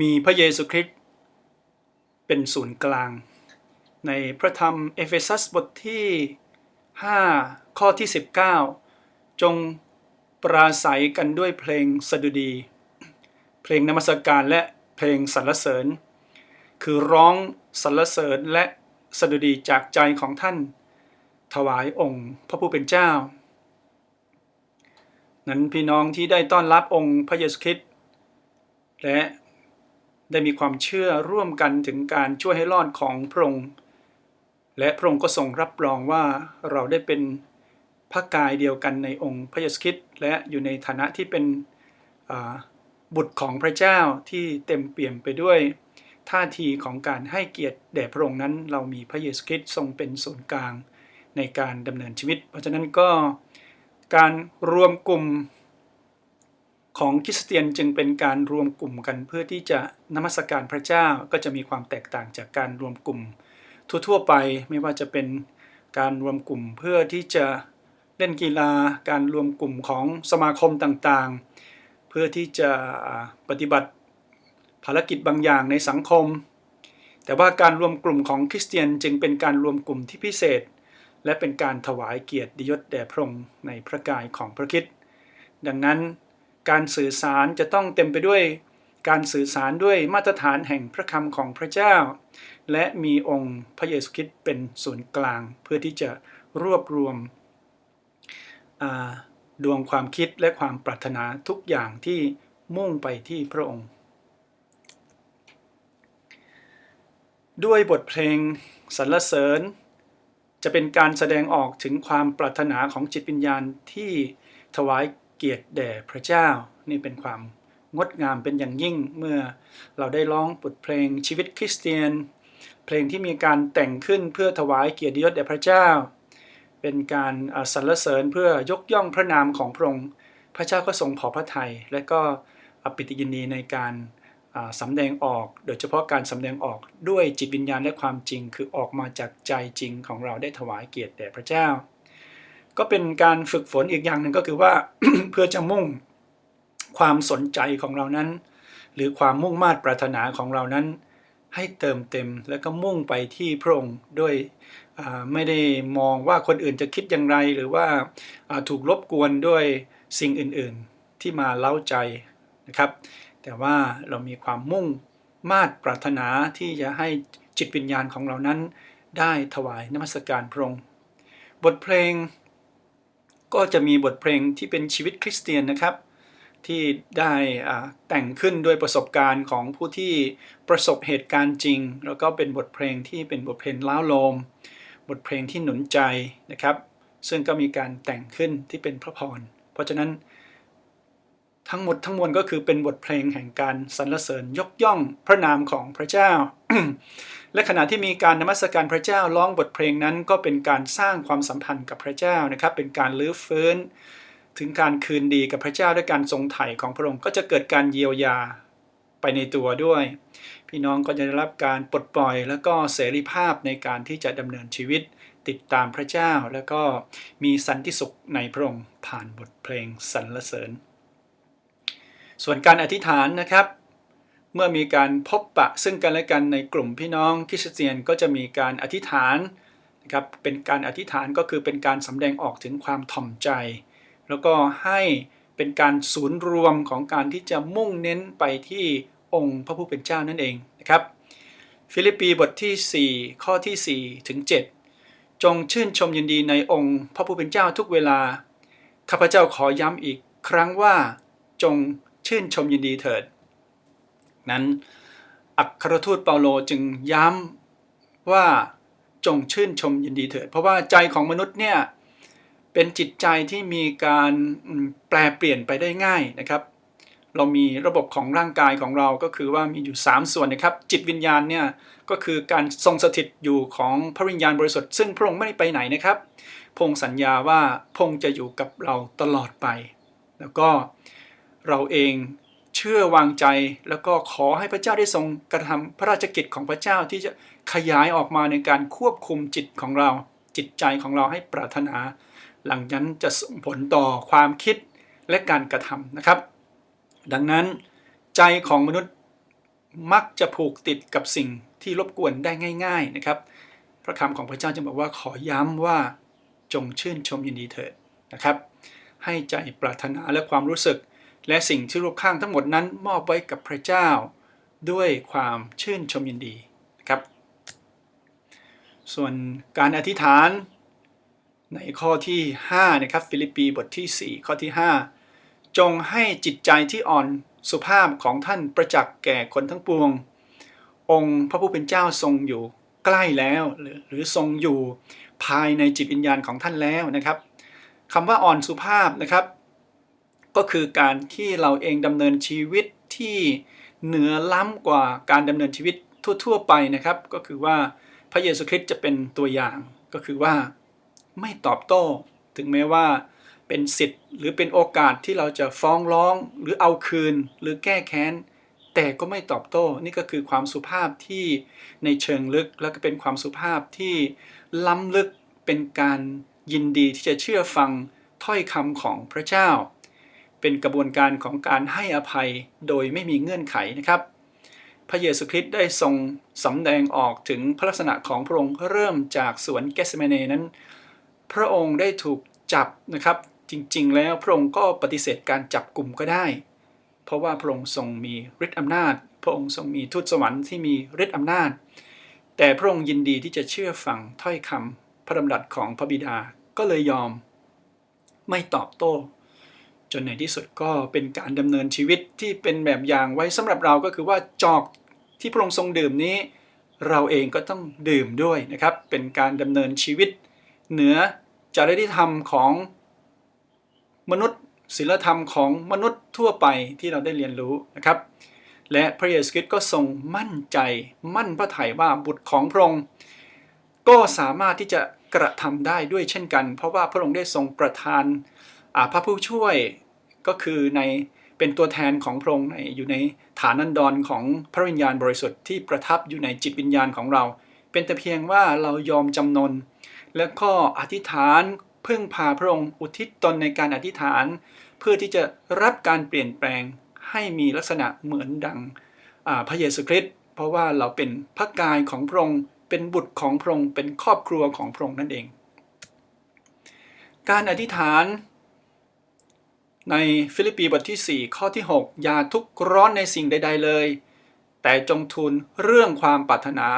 มีพระเยซูคริสต์เป็นศูนย์กลาง ในพระธรรมเอเฟซัสบทที่ 5 ข้อที่ 19 จงปราศัยกันด้วยเพลงสดุดี เพลงนมัสการและเพลงสรรเสริญ คือร้องสรรเสริญและสดุดีจากใจของท่าน ถวายองค์พระผู้เป็นเจ้า นั้นพี่น้องที่ได้ต้อนรับองค์พระเยซูคริสต์และ ได้มีความเชื่อร่วมกันถึงการช่วยให้รอดของพระองค์ และพระองค์ก็ทรงรับรองว่าเราได้เป็นพระกายเดียวกันในองค์พระเยซูคริสต์และอยู่ในฐานะที่เป็นบุตรของพระเจ้าที่เต็มเปี่ยมไปด้วยท่าทีของการให้เกียรติแด่พระองค์นั้น เรามีพระเยซูคริสต์ทรงเป็นศูนย์กลางในการดำเนินชีวิต เพราะฉะนั้นก็การรวมกลุ่ม ของคริสเตียนจึงเป็นการรวมกลุ่มกันเพื่อที่จะนมัสการพระเจ้าก็จะมีความแตกต่างจากการรวมกลุ่ม ทั่วๆไปไม่ว่าจะเป็นการรวมกลุ่มเพื่อที่จะเล่นกีฬาการรวมกลุ่มของสมาคมต่างๆ เพื่อที่จะปฏิบัติภารกิจบางอย่างในสังคม แต่ว่าการรวมกลุ่มของคริสเตียนจึงเป็นการรวมกลุ่มที่พิเศษ และเป็นการถวายเกียรติยศแด่พระองค์ในพระกายของพระคิดดังนั้น การสื่อสารจะต้องเต็มไปด้วยการสื่อสารด้วยมาตรฐานแห่งพระคำของพระเจ้า และมีองค์พระเยซูคริสต์เป็นศูนย์กลาง เพื่อที่จะรวบรวมดวงความคิดและความปรารถนาทุกอย่างที่มุ่งไปที่พระองค์ ด้วยบทเพลงสรรเสริญ จะเป็นการแสดงออกถึงความปรารถนาของจิตวิญญาณที่ถวาย เกียรติแด่พระเจ้า นี่เป็นความงดงามเป็นอย่างยิ่งเมื่อเราได้ร้องบทเพลงชีวิตคริสเตียน เพลงที่มีการแต่งขึ้นเพื่อถวายเกียรติยศแด่พระเจ้า เป็นการสรรเสริญเพื่อยกย่องพระนามของพระองค์พระเจ้าก็ทรงพอพระทัยและก็อปิติยินดีในการสำแดงออก โดยเฉพาะการสำแดงออกด้วยจิตวิญญาณและความจริง คือออกมาจากใจจริงของเราได้ถวายเกียรติแด่พระเจ้า ก็เป็นการฝึกฝนอีกอย่างหนึ่งก็คือว่าเพื่อจะมุ่งความสนใจของเรานั้น หรือความมุ่งมา่ปรารถนาของเรานั้น ให้เติมเต็มแล้วก็มุ่งไปที่พระองค์ด้วยไม่ได้มองว่าคนอื่นจะคิดอย่างไร หรือว่าถูกรบกวนด้วยสิ่งอื่นๆที่มาเล้าใจนะครับ แต่ว่าเรามีความมุ่งมาดปรารถนาที่จะให้จิตวิญญาณของเรานั้น ได้ถวายนมัสการพระองค์ บทเพลง ก็จะมีบทเพลงที่เป็นชีวิตคริสเตียนนะครับ ที่ได้แต่งขึ้นด้วยประสบการณ์ของผู้ที่ประสบเหตุการณ์จริง แล้วก็เป็นบทเพลงที่เป็นบทเพลงล้าวโลม บทเพลงที่หนุนใจนะครับ ซึ่งก็มีการแต่งขึ้นที่เป็นพระพร เพราะฉะนั้นทั้งหมดทั้งมวลก็คือเป็นบทเพลงแห่งการสรรเสริญยกย่องพระนามของพระเจ้า และขณะที่มีการนมัสการพระเจ้าร้องบทเพลงนั้น ก็เป็นการสร้างความสัมพันธ์กับพระเจ้านะครับ เป็นการลื้อฟื้น ถึงการคืนดีกับพระเจ้าด้วยการทรงไถ่ของพระองค์ก็จะเกิดการเยียวยาไปในตัวด้วย พี่น้องก็จะได้รับการปลดปล่อย แล้วก็เสรีภาพในการที่จะดำเนินชีวิตติดตามพระเจ้า แล้วก็มีสันติสุขในพระองค์ผ่านบทเพลงสรรเสริญ ส่วนการอธิษฐานนะครับ เมื่อมีการพบปะซึ่งกันและกันในกลุ่มพี่น้องคริสเตียนก็จะมีการอธิษฐานนะครับเป็นการอธิษฐานก็คือเป็นการสำแดงออกถึงความถ่อมใจ แล้วก็ให้เป็นการศูนย์รวมของการที่จะมุ่งเน้นไปที่องค์พระผู้เป็นเจ้านั่นเองนะครับ ฟิลิปปีบทที่ 4 ข้อที่ 4 ถึง 7 จงชื่นชมยินดีในองค์พระผู้เป็นเจ้าทุกเวลาข้าพเจ้าขอย้ำอีกครั้งว่าจงชื่นชมยินดีเถิด นั้น อัครทูตเปาโลจึงย้ำว่าจงชื่นชมยินดีเถิด เพราะว่าใจของมนุษย์เนี่ยเป็นจิตใจที่มีการแปลเปลี่ยนไปได้ง่ายนะครับ เรามีระบบของร่างกายของเราก็คือว่ามีอยู่ 3 ส่วนนะครับ จิตวิญญาณเนี่ยก็คือการทรงสถิตอยู่ของพระวิญญาณบริสุทธิ์ซึ่งพระองค์ไม่ได้ไปไหนนะครับพงสัญญาว่าพงจะอยู่กับเราตลอดไป แล้วก็เราเอง เชื่อวางใจแล้วก็ขอให้พระเจ้าได้ทรงกระทำพระราชกิจของพระเจ้าที่จะขยายออกมาในการควบคุมจิตของเรา จิตใจของเราให้ปรารถนา หลังนั้นจะส่งผลต่อความคิดและการกระทำนะครับ ดังนั้นใจของมนุษย์มักจะผูกติดกับสิ่งที่รบกวนได้ง่าย ๆนะครับ พระคำของพระเจ้าจึงบอกว่าขอย้ำว่าจงชื่นชมยินดีเถิดนะครับ ให้ใจปรารถนาและความรู้สึก และสิ่งที่รอบข้างทั้งหมดนั้นมอบไว้กับพระเจ้า ด้วยความชื่นชมยินดีนะครับ ส่วนการอธิษฐานในข้อที่5นะครับฟิลิปปีบทที่ 4 ข้อที่ 5 จงให้จิตใจที่อ่อนสุภาพของท่านประจักษ์แก่คนทั้งปวง องค์พระผู้เป็นเจ้าทรงอยู่ใกล้แล้วหรือหรือทรงอยู่ภายในจิตวิญญาณของท่านแล้วนะครับคำว่าอ่อนสุภาพนะครับ ก็คือการที่เราเองดำเนินชีวิตที่เหนือล้ำกว่าการดำเนินชีวิตทั่ว ๆ ไปนะครับ ก็คือว่าพระเยซูคริสต์จะเป็นตัวอย่างก็คือว่าไม่ตอบโต้ ถึงแม้ว่าเป็นสิทธิ์ หรือเป็นโอกาสที่เราจะฟ้องร้องหรือเอาคืนหรือแก้แค้น แต่ก็ไม่ตอบโต้ นี่ก็คือความสุภาพที่ในเชิงลึกแล้วก็เป็นความสุภาพที่ล้ำลึกเป็นการยินดีที่จะเชื่อฟังถ้อยคำของพระเจ้า เป็นกระบวนการของการให้อภัยโดยไม่มีเงื่อนไขนะครับ พระเยซูคริสต์ได้ทรงสำแดงออกถึงพระลักษณะของพระองค์เริ่มจากสวนเกสเมเนนั้น พระองค์ได้ถูกจับนะครับ จริงๆ แล้วพระองค์ก็ปฏิเสธการจับกลุ่มก็ได้ เพราะว่าพระองค์ทรงมีฤทธิ์อำนาจ พระองค์ทรงมีทูตสวรรค์ที่มีฤทธิ์อำนาจ แต่พระองค์ยินดีที่จะเชื่อฟังถ้อยคำพระดำรัสของพระบิดาก็เลยยอม ไม่ตอบโต้ จนในที่สุดก็เป็นการดำเนินชีวิตที่เป็นแบบอย่างไว้สำหรับเราก็คือว่าจอกที่พระองค์ทรงดื่มนี้ เราเองก็ต้องดื่มด้วยนะครับ เป็นการดำเนินชีวิต เหนือจริยธรรมของมนุษย์ศีลธรรมของมนุษย์ทั่วไปที่เราได้เรียนรู้นะครับ และพระเยซูคริสต์ก็ทรงมั่นใจมั่นพระทัยว่าบุตรของพระองค์ก็สามารถที่จะกระทำได้ด้วยเช่นกัน เพราะว่าพระองค์ได้ทรงประทาน พระผู้ช่วยก็คือในเป็นตัวแทนของพระองค์ในอยู่ในฐานันดรของพระวิญญาณบริสุทธิ์ที่ประทับอยู่ในจิตวิญญาณของเรา เป็นแต่เพียงว่าเรายอมจำนน แล้วก็อธิษฐานพึ่งพาพระองค์อุทิศตนในการอธิษฐาน เพื่อที่จะรับการเปลี่ยนแปลงให้มีลักษณะเหมือนดังพระเยซูคริสต์เพราะว่าเราเป็นพระกายของพระองค์เป็นบุตรของพระองค์เป็นครอบครัวของพระองค์นั่นเอง การอธิษฐาน ในฟิลิปปีบทที่ 4 ข้อที่ 6 อย่าทุกข์ร้อนในสิ่งใด ๆ เลย แต่จงทูลเรื่องความปรารถนา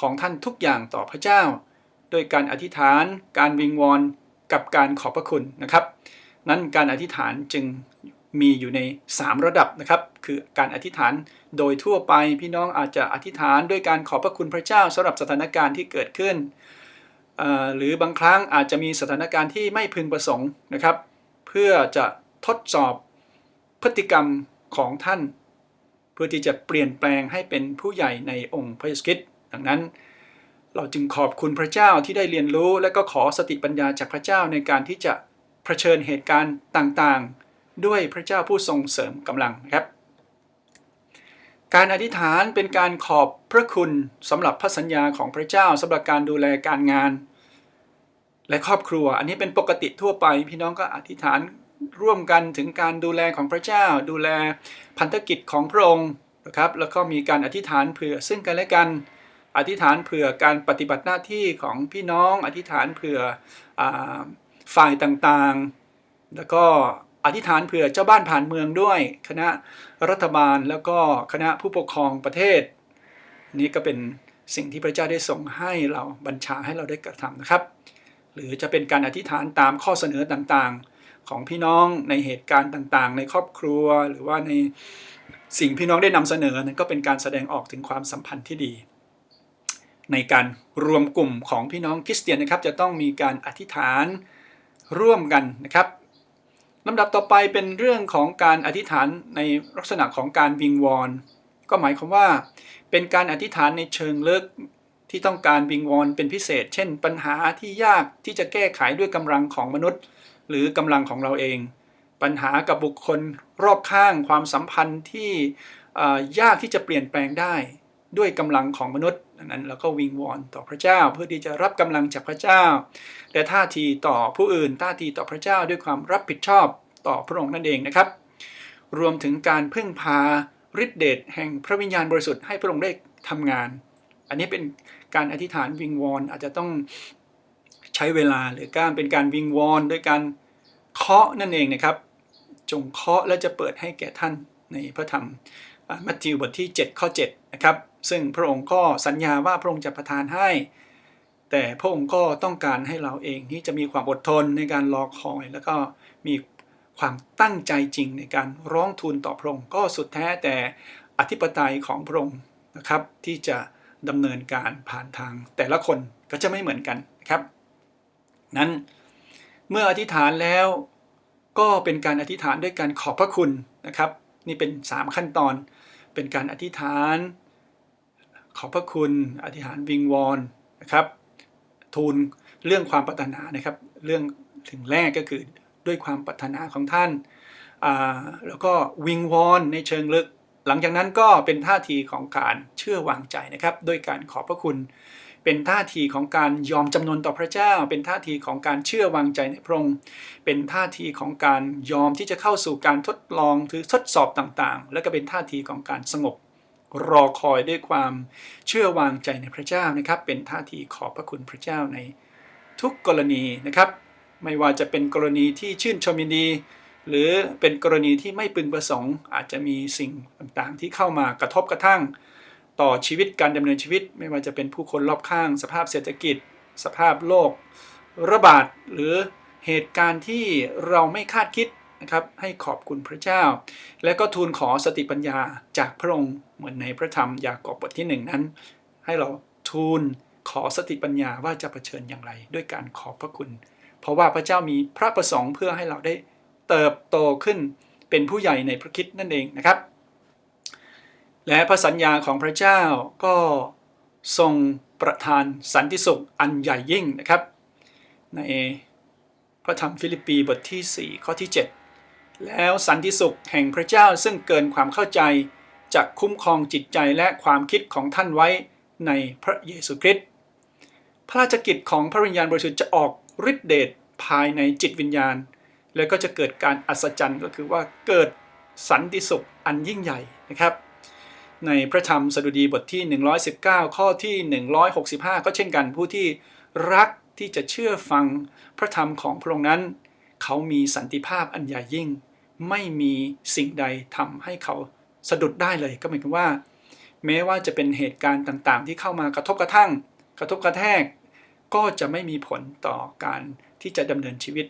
ของท่านทุกอย่างต่อพระเจ้า โดยการอธิษฐาน การวิงวอนกับการขอบพระคุณนะครับ นั้นการอธิษฐานจึงมีอยู่ใน 3 ระดับนะครับ คือการอธิษฐานโดยทั่วไปพี่น้องอาจจะอธิษฐานด้วยการขอบพระคุณพระเจ้าสำหรับสถานการณ์ที่เกิดขึ้น หรือบางครั้งอาจจะมีสถานการณ์ที่ไม่พึงประสงค์นะครับ เพื่อจะ ทดสอบพฤติกรรมของท่าน เพื่อที่จะเปลี่ยนแปลงให้เป็นผู้ใหญ่ในองค์พระเยซูคริสต์ดังนั้น เราจึงขอบคุณพระเจ้าที่ได้เรียนรู้ และก็ขอสติปัญญาจากพระเจ้าในการที่จะเผชิญเหตุการณ์ต่างๆ ด้วยพระเจ้าผู้ทรงเสริมกำลังครับ การอธิษฐานเป็นการขอบพระคุณสำหรับพระสัญญาของพระเจ้าสำหรับการดูแลการงานและครอบครัว อันนี้เป็นปกติทั่วไป พี่น้องก็อธิษฐาน ร่วมกันถึงการดูแลของพระเจ้า ดูแลพันธกิจของพระองค์นะครับแล้วก็มีการอธิษฐานเผื่อซึ่งกันและกัน อธิษฐานเผื่อการปฏิบัติหน้าที่ของพี่น้อง อธิษฐานเผื่ออฝ่ายต่างๆ แล้วก็อธิษฐานเผื่อเจ้าบ้านผ่านเมืองด้วย คณะรัฐบาลแล้วก็คณะผู้ปกครองประเทศ นี่ก็เป็นสิ่งที่พระเจ้าได้ส่งให้เราบัญชาให้เราได้กระทำนะครับ หรือจะเป็นการอธิษฐานตามข้อเสนอต่างๆ ของพี่น้องในเหตุการณ์ต่างๆ ในครอบครัวหรือว่าในสิ่งพี่น้องได้นำเสนอนั้นก็เป็นการแสดงออกถึงความสัมพันธ์ที่ดี ในการรวมกลุ่มของพี่น้องคริสเตียนนะครับ จะต้องมีการอธิษฐานร่วมกันนะครับลำดับต่อไปเป็นเรื่องของการอธิษฐานในลักษณะของการวิงวอนก็หมายความว่า เป็นการอธิษฐานในเชิงลึกที่ต้องการวิงวอนเป็นพิเศษ เช่น ปัญหาที่ยากที่จะแก้ไขด้วยกำลังของมนุษย์ หรือกำลังของเราเอง ปัญหากับบุคคลรอบข้างความสัมพันธ์ที่ยากที่จะเปลี่ยนแปลงได้ด้วยกำลังของมนุษย์นั้นเราก็วิงวอนต่อพระเจ้า เพื่อที่จะรับกำลังจากพระเจ้า และท่าทีต่อผู้อื่นท่าทีต่อพระเจ้าด้วยความรับผิดชอบต่อพระองค์นั่นเองนะครับ รวมถึงการพึ่งพาฤทธิเดชแห่งพระวิญญาณบริสุทธิ์ให้พระองค์ได้ทำงาน อันนี้เป็นการอธิษฐานวิงวอนอาจจะต้อง ใช้เวลาหรือการเป็นการวิงวอนด้วยการเคาะนั่นเองนะครับ จงเคาะและจะเปิดให้แก่ท่านในพระธรรมมัทธิวบทที่ 7 ข้อ7นะครับซึ่งพระองค์ก็สัญญาว่าพระองค์จะประทานให้ แต่พระองค์ก็ต้องการให้เราเองที่จะมีความอดทนในการรอคอย แล้วก็มีความตั้งใจจริงในการร้องทูลต่อพระองค์ก็สุดแท้แต่อธิปไตยของพระองค์นะครับที่จะดำเนินการผ่านทางแต่ละคนก็จะไม่เหมือนกันนะครับ นั้นเมื่ออธิษฐานแล้วก็เป็นการอธิษฐานด้วยการขอบพระคุณนะครับ นี่เป็น 3 ขั้นตอน เป็นการอธิษฐาน ขอบพระคุณ อธิษฐานวิงวอนนะครับ ทูลเรื่องความปรารถนานะครับ เรื่องถึงแรกก็คือด้วยความปรารถนาของท่าน แล้วก็วิงวอนในเชิงลึก หลังจากนั้นก็เป็นท่าทีของการเชื่อวางใจนะครับ ด้วยการขอบพระคุณ เป็นท่าทีของการยอมจำนนต่อพระเจ้า เป็นท่าทีของการเชื่อวางใจในพระองค์ เป็นท่าทีของการยอมที่จะเข้าสู่การทดลองหรือทดสอบต่างๆ และก็เป็นท่าทีของการสงบ รอคอยด้วยความเชื่อวางใจในพระเจ้านะครับ เป็นท่าทีขอบพระคุณพระเจ้าในทุกกรณีนะครับ ไม่ว่าจะเป็นกรณีที่ชื่นชมยินดีหรือเป็นกรณีที่ไม่พึงประสงค์อาจจะมีสิ่งต่างๆ ที่เข้ามากระทบกระทั่ง ต่อชีวิตการดำเนินชีวิต ไม่ว่าจะเป็นผู้คนรอบข้าง สภาพเศรษฐกิจ สภาพโลก ระบาดหรือเหตุการณ์ที่เราไม่คาดคิดนะครับให้ขอบคุณพระเจ้า และก็ทูลขอสติปัญญาจากพระองค์เหมือนในพระธรรมยากอบบทที่หนึ่งนั้น ให้เราทูลขอสติปัญญาว่าจะเผชิญอย่างไร ด้วยการขอบพระคุณ เพราะว่าพระเจ้ามีพระประสงค์เพื่อให้เราได้เติบโตขึ้นเป็นผู้ใหญ่ในพระคิดนั่นเองนะครับ และพระสัญญาของพระเจ้าก็ทรงประทานสันติสุขอันใหญ่ยิ่งนะครับ ในพระธรรมฟิลิปปีบทที่ 4 ข้อที่ 7 แล้วสันติสุขแห่งพระเจ้าซึ่งเกินความเข้าใจจะคุ้มครองจิตใจและความคิดของท่านไว้ในพระเยซูคริสต์พระราชกิจของพระวิญญาณบริสุทธิ์จะออกฤทธิเดชภายในจิตวิญญาณ แล้วก็จะเกิดการอัศจรรย์ก็คือว่าเกิดสันติสุขอันยิ่งใหญ่นะครับ ในพระธรรมสดุดีบทที่ 119 ข้อที่ 165 ก็เช่นกันผู้ที่รักที่จะเชื่อฟังพระธรรมของพระองค์นั้น เขามีสันติภาพอันใหญ่ยิ่ง ไม่มีสิ่งใดทำให้เขาสะดุดได้เลยก็หมายถึงว่า แม้ว่าจะเป็นเหตุการณ์ต่างๆ ที่เข้ามากระทบกระทั่ง กระทบกระแทก ก็จะไม่มีผลต่อการที่จะดำเนินชีวิต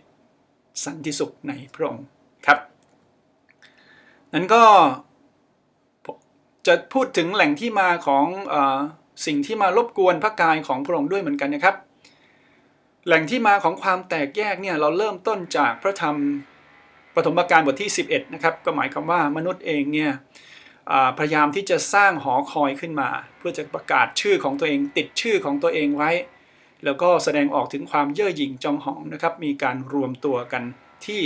สันติสุขในพระองค์ครับ นั้นก็ จะพูดถึงแหล่งที่มาของอสิ่งที่มารบกวนพระกายของพระองค์ด้วยเหมือนกันนะครับ แหล่งที่มาของความแตกแยกเนี่ยเราเริ่มต้นจากพระธรรมปฐมกาลบทที่ 11นะครับก็หมายความว่ามนุษย์เองเนี่ยพยายามที่จะสร้างหอคอยขึ้นมา เพื่อจะประกาศชื่อของตัวเองติดชื่อของตัวเองไว้ แล้วก็แสดงออกถึงความเย่อหยิ่งจองหองนะครับ มีการรวมตัวกันที่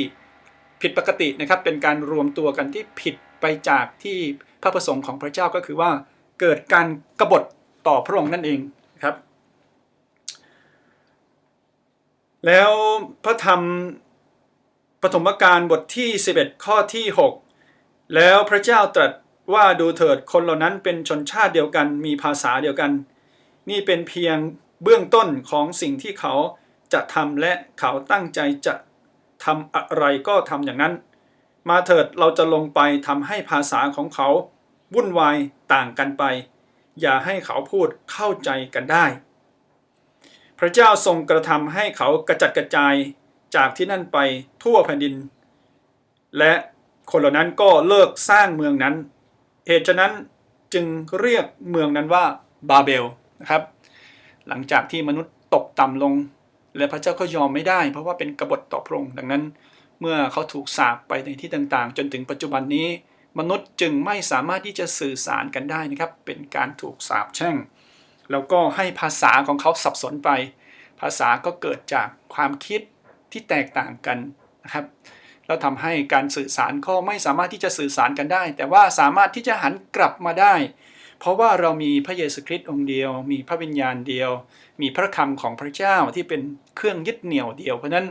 ผิดปกตินะครับ เป็นการรวมตัวกันที่ผิดไปจากที่ พระประสงค์ของพระเจ้าก็คือว่าเกิดการกบฏต่อพระองค์นั่นเองครับ แล้วพระธรรมปฐมกาลบทที่ 11 ข้อที่ 6 แล้วพระเจ้าตรัสว่าดูเถิดคนเหล่านั้นเป็นชนชาติเดียวกันมีภาษาเดียวกัน นี่เป็นเพียงเบื้องต้นของสิ่งที่เขาจะทำและเขาตั้งใจจะทำอะไรก็ทำอย่างนั้น มาเถิดเราจะลงไปทำให้ภาษาของเขา วุ่นวายต่างกันไป อย่าให้เขาพูดเข้าใจกันได้ พระเจ้าทรงกระทำให้เขากระจัดกระจายจากที่นั่นไปทั่วแผ่นดิน และคนเหล่านั้นก็เลิกสร้างเมืองนั้น เหตุฉะนั้นจึงเรียกเมืองนั้นว่าบาเบลนะครับ หลังจากที่มนุษย์ตกต่ำลง และพระเจ้าก็ยอมไม่ได้ เพราะว่าเป็นกบฏต่อพระองค์ดังนั้น เมื่อเขาถูกสาปไปในที่ต่างๆ จนถึงปัจจุบันนี้ มนุษย์จึงไม่สามารถที่จะสื่อสารกันได้นะครับ เป็นการถูกสาปแช่ง แล้วก็ให้ภาษาของเขาสับสนไป ภาษาก็เกิดจากความคิดที่แตกต่างกันนะครับแล้วทำให้การสื่อสารก็ไม่สามารถที่จะสื่อสารกันได้ แต่ว่าสามารถที่จะหันกลับมาได้ เพราะว่าเรามีพระเยซูคริสต์องค์เดียว มีพระวิญญาณเดียว มีพระคำของพระเจ้าที่เป็นเครื่องยึดเหนี่ยวเดียว เพราะฉะนั้น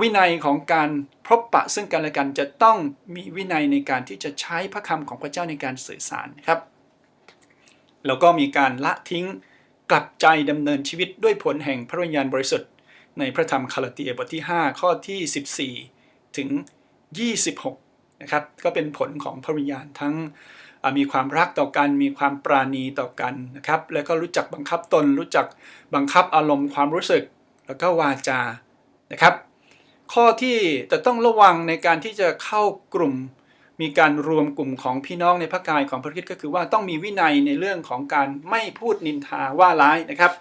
วินัยของการพบปะซึ่งกันและกันจะต้องมีวินัยในการที่จะใช้พระคำของพระเจ้าในการสื่อสารนะครับ แล้วก็มีการละทิ้งกลับใจดำเนินชีวิตด้วยผลแห่งพระวิญญาณบริสุทธิ์ ในพระธรรมคาลาเตียบทที่ 5 ข้อที่ 14 ถึง 26 นะครับ ก็เป็นผลของพระวิญญาณทั้งมีความรักต่อกัน มีความปราณีต่อกันนะครับ แล้วก็รู้จักบังคับตน รู้จักบังคับอารมณ์ความรู้สึก แล้วก็วาจา นะครับ ข้อที่จะต้องระวังในการที่จะเข้ากลุ่ม มีการรวมกลุ่มของพี่น้องในพระกายของพระคริสต์ก็คือว่าต้องมีวินัยในเรื่องของการไม่พูดนินทาว่าร้ายนะครับ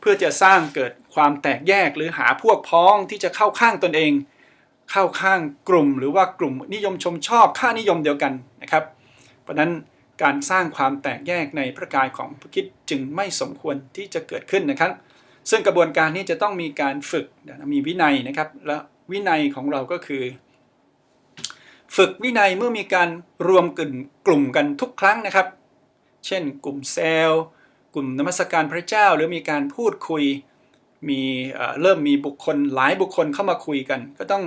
เพื่อจะสร้างเกิดความแตกแยกหรือหาพวกพ้องที่จะเข้าข้างตนเอง เข้าข้างกลุ่ม หรือว่ากลุ่มนิยมชมชอบค่านิยมเดียวกันนะครับ เพราะนั้นการสร้างความแตกแยกในพระกายของพระคริสต์จึงไม่สมควรที่จะเกิดขึ้นนะครับ ซึ่งกระบวนการนี้จะต้องมีการฝึกมีวินัยนะครับ และ วินัยของเราก็คือ ฝึกวินัยเมื่อมีการรวมกลุ่มกลุ่มกันทุกครั้งนะครับ เช่น กลุ่มเซลล์ กลุ่มนมัสการพระเจ้า หรือมีการพูดคุย มีเริ่มมีบุคคลหลายบุคคลเข้ามาคุยกัน ก็ต้อง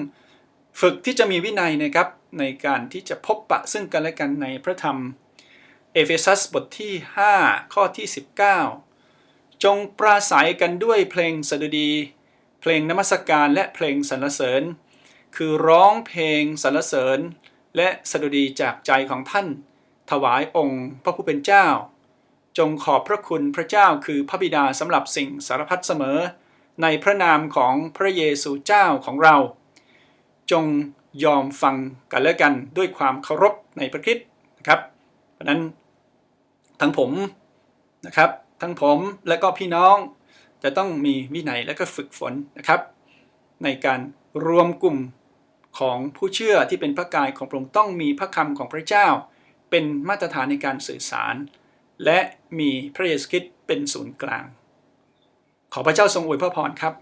ฝึกที่จะมีวินัยนะครับในการที่จะพบปะซึ่งกันและกันในพระธรรม เอเฟซัสบทที่ 5 ข้อที่ 19 จงปราศัยกันด้วยเพลงสดุดี เพลงนมัสการและเพลงสรรเสริญ คือร้องเพลงสรรเสริญ และสดุดีจากใจของท่าน ถวายองค์พระผู้เป็นเจ้า จงขอบพระคุณพระเจ้าคือพระบิดาสำหรับสิ่งสารพัดเสมอ ในพระนามของพระเยซูเจ้าของเรา จงยอมฟังกันและกันด้วยความเคารพในพระคริสต์นะครับ เพราะนั้นทั้งผมนะครับ ทั้งผมและก็พี่น้อง จะต้องมีวินัยและก็ฝึกฝนนะครับ ในการรวมกลุ่มของผู้เชื่อที่เป็นพระกายของพระองค์ต้องมีพระคำของพระเจ้า เป็นมาตรฐานในการสื่อสาร และมีพระเยซูคริสต์เป็นศูนย์กลาง ขอพระเจ้าทรงอวยพระพรครับ